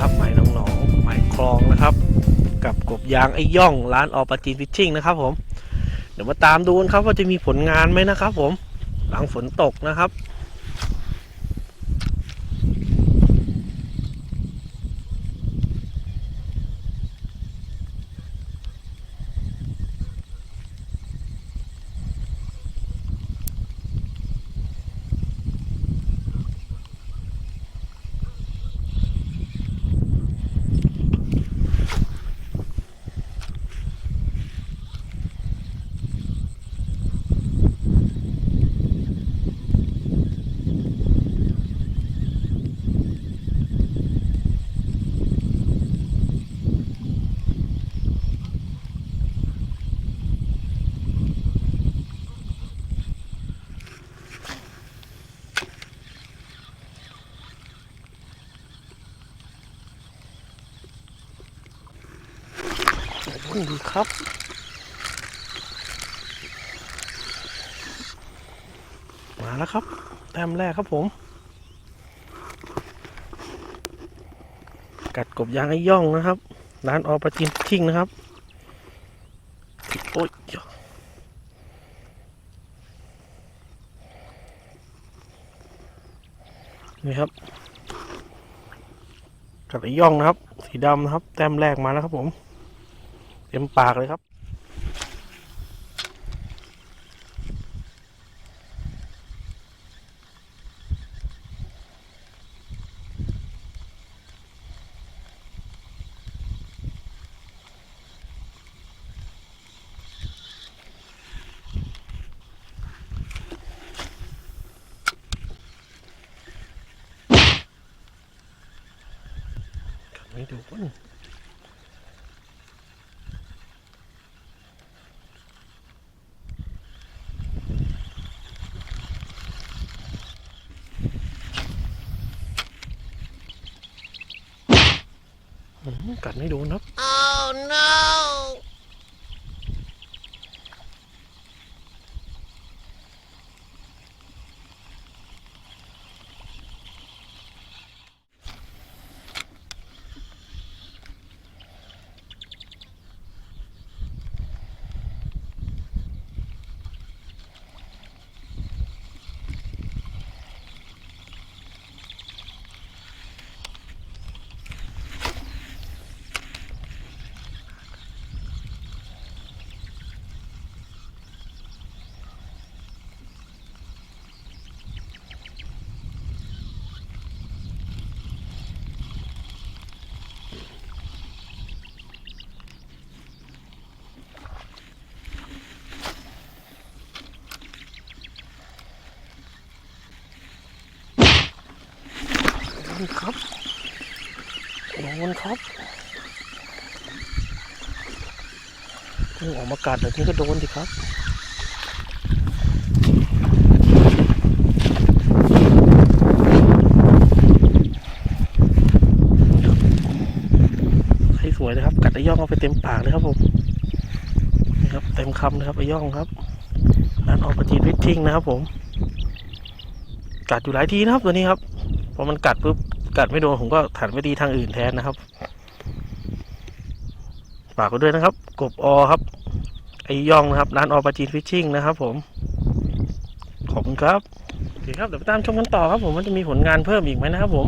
ครับหม่น้องๆหม่คลองนะครับ กับกบยางไอ้ย่องร้านออปาจีนฟิชชิ่งนะครับผมเดี๋ยวมาตามดูกันครับว่าจะมีผลงานไหมนะครับผมหลังฝนตกนะครับ พุ่ นดีครับมาแล้วครับ แต้มแรกครับผม กัดกบยางไอ้ย่องนะครับ ร้านออปาจินชิ่งนะครับ โอ้ยนี่ครับกัดไอ้ย่องนะครับ สีดำนะครับ แต้มแรกมาแล้วครับผม เต็มปากเลยครับ ไม่ดูก่อน กัดไม่โดนครับ Oh no! โด นครับโดนครับเพิ่งออกมากัดแบบนี้ก็โดนดิครับให้สวยเลยครับ กัดไอ้ย่องเอาไปเต็มปากเลยครับผมนี่ครับ เต็มคำเลยครับไอ้ย่องครับร้านออกปจีนวิททิ้งนะครับผม กัดอยู่หลายทีนะครับตัวนี้ครับพอมันกัดปุ๊บ กัดไม่โดนผมก็ถันไปตีทางอื่นแทนนะครับฝากไว้ด้วยนะครับ กบอครับ ไอย่องนะครับ ร้านออปาจีนฟิชชิ่งนะครับ ผม ขอบคุณครับโอเคครับเดี๋ยวไปตามชมกันต่อครับ ผมมันจะมีผลงานเพิ่มอีกไหมนะครับผม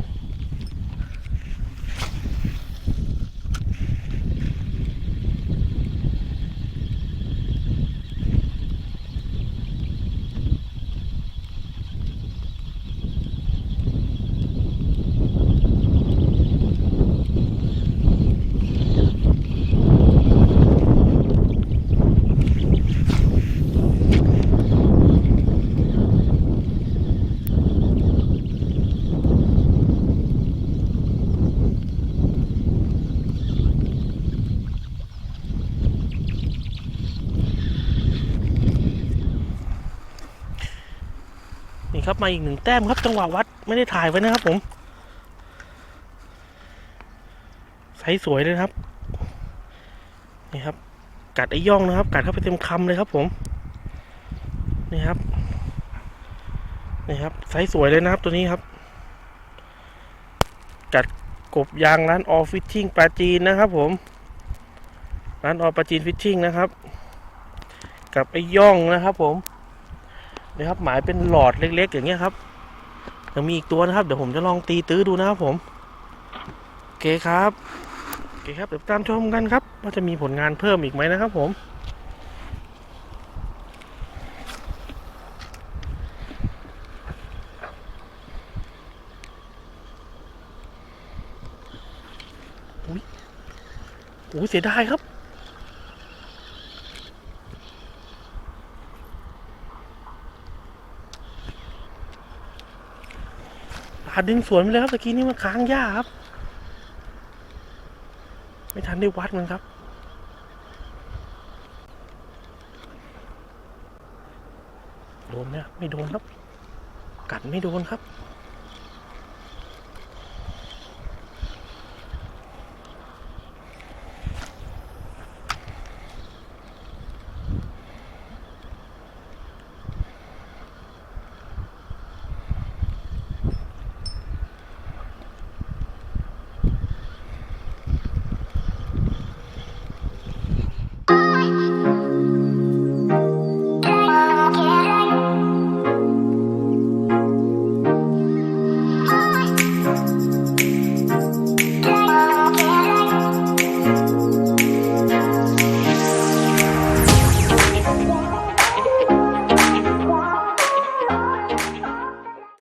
ครับมาอีกหนึ่งแต้มครับจังหวะวัดไม่ได้ถ่ายไว้นะครับผมไซส์สวยเลยครับ นี่ครับ กัดไอ้ย่องนะครับ กัดเข้าไปเต็มคำเลยครับ ผม นี่ครับ นี่ครับไซส์สวยเลยนะครับตัวนี้ครับ กัดกบยางร้านออฟิตติ้งปลาจีนนะครับ ผม ร้านออปลาจีนฟิตติ้งนะครับ กับไอ้ย่องนะครับ ผม นะครับหมายเป็นหลอดเล็ก ๆ อย่างเงี้ยครับยังมีอีกตัวนะครับ เดี๋ยวผมจะลองตีตื้อดูนะครับผมโอเคครับโอเคครับเดี๋ยวตามชมกันครับ ว่าจะมีผลงานเพิ่มอีกไหมนะครับผมโอ้ยเสียดายครับาดึงสวนไปเลยครับตะกี้นี่มันค้างหญ้าครับ ไม่ทันได้วัดมันครับโดนเนี่ยไม่โดนครับ กัดไม่โดนครับ